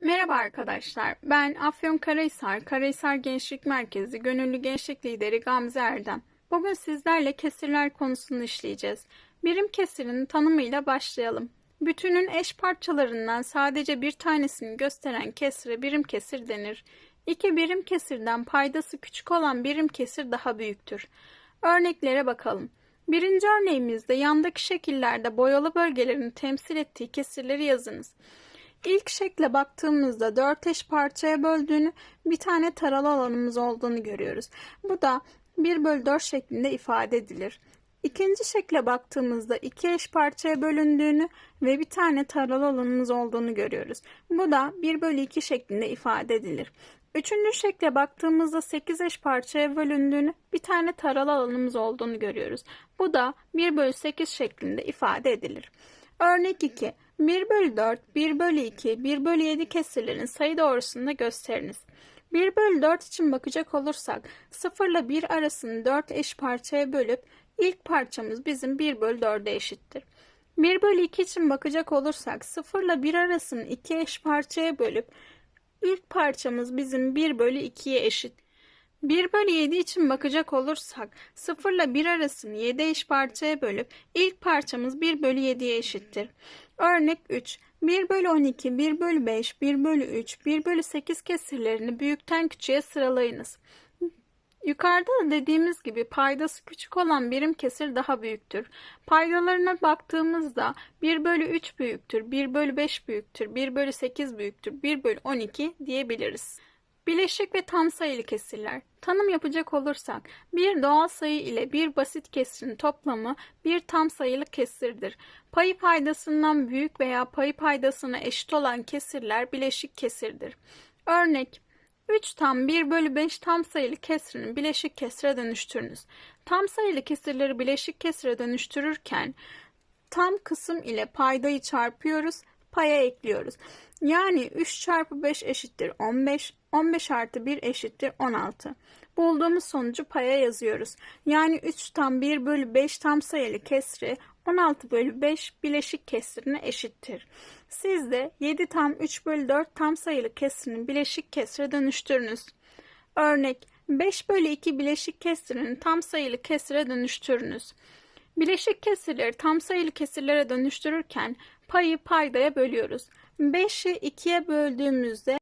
Merhaba arkadaşlar. Ben Afyonkarahisar Karahisar Gençlik Merkezi Gönüllü Gençlik Lideri Gamze Erdem. Bugün sizlerle kesirler konusunu işleyeceğiz. Birim kesirinin tanımıyla başlayalım. Bütünün eş parçalarından sadece bir tanesini gösteren kesire birim kesir denir. İki birim kesirden paydası küçük olan birim kesir daha büyüktür. Örneklere bakalım. Birinci örneğimizde yandaki şekillerde boyalı bölgelerin temsil ettiği kesirleri yazınız. İlk şekle baktığımızda dört eş parçaya böldüğünü, bir tane taralı alanımız olduğunu görüyoruz. Bu da 1 bölü 4 şeklinde ifade edilir. İkinci şekle baktığımızda iki eş parçaya bölündüğünü ve bir tane taralı alanımız olduğunu görüyoruz. Bu da 1 bölü 2 şeklinde ifade edilir. Üçüncü şekle baktığımızda 8 eş parçaya bölündüğünü, bir tane taralı alanımız olduğunu görüyoruz. Bu da 1 bölü 8 şeklinde ifade edilir. Örnek 2. 1 bölü 4, 1 bölü 2, 1 bölü 7 kesirlerin sayı doğrusunda gösteriniz. 1 bölü 4 için bakacak olursak 0 ile 1 arasını 4 eş parçaya bölüp ilk parçamız bizim 1 bölü 4'e eşittir. 1 bölü 2 için bakacak olursak 0 ile 1 arasını 2 eş parçaya bölüp ilk parçamız bizim 1 bölü 2'ye eşit. 1 bölü 7 için bakacak olursak 0 ile 1 arasını 7 eş parçaya bölüp ilk parçamız 1 bölü 7'ye eşittir. Örnek 3. 1 bölü 12, 1 bölü 5, 1 bölü 3, 1 bölü 8 kesirlerini büyükten küçüğe sıralayınız. Yukarıda da dediğimiz gibi paydası küçük olan birim kesir daha büyüktür. Paydalarına baktığımızda 1 bölü 3 büyüktür, 1 bölü 5 büyüktür, 1 bölü 8 büyüktür, 1 bölü 12 diyebiliriz. Bileşik ve tam sayılı kesirler. Tanım yapacak olursak, bir doğal sayı ile bir basit kesirin toplamı bir tam sayılı kesirdir. Payı paydasından büyük veya payı paydasına eşit olan kesirler bileşik kesirdir. Örnek 3 tam 1 bölü 5 tam sayılı kesirini bileşik kesire dönüştürünüz. Tam sayılı kesirleri bileşik kesire dönüştürürken tam kısım ile paydayı çarpıyoruz, paya ekliyoruz. Yani 3 çarpı 5 eşittir 15, 15 artı 1 eşittir 16. Bulduğumuz sonucu paya yazıyoruz. Yani 3 tam 1 bölü 5 tam sayılı kesri 16 bölü 5 bileşik kesrine eşittir. Siz de 7 tam 3 bölü 4 tam sayılı kesrini bileşik kesre dönüştürünüz. Örnek 5 bölü 2 bileşik kesrini tam sayılı kesire dönüştürünüz. Bileşik kesirleri tam sayılı kesirlere dönüştürürken payı paydaya bölüyoruz. 5'i 2'ye böldüğümüzde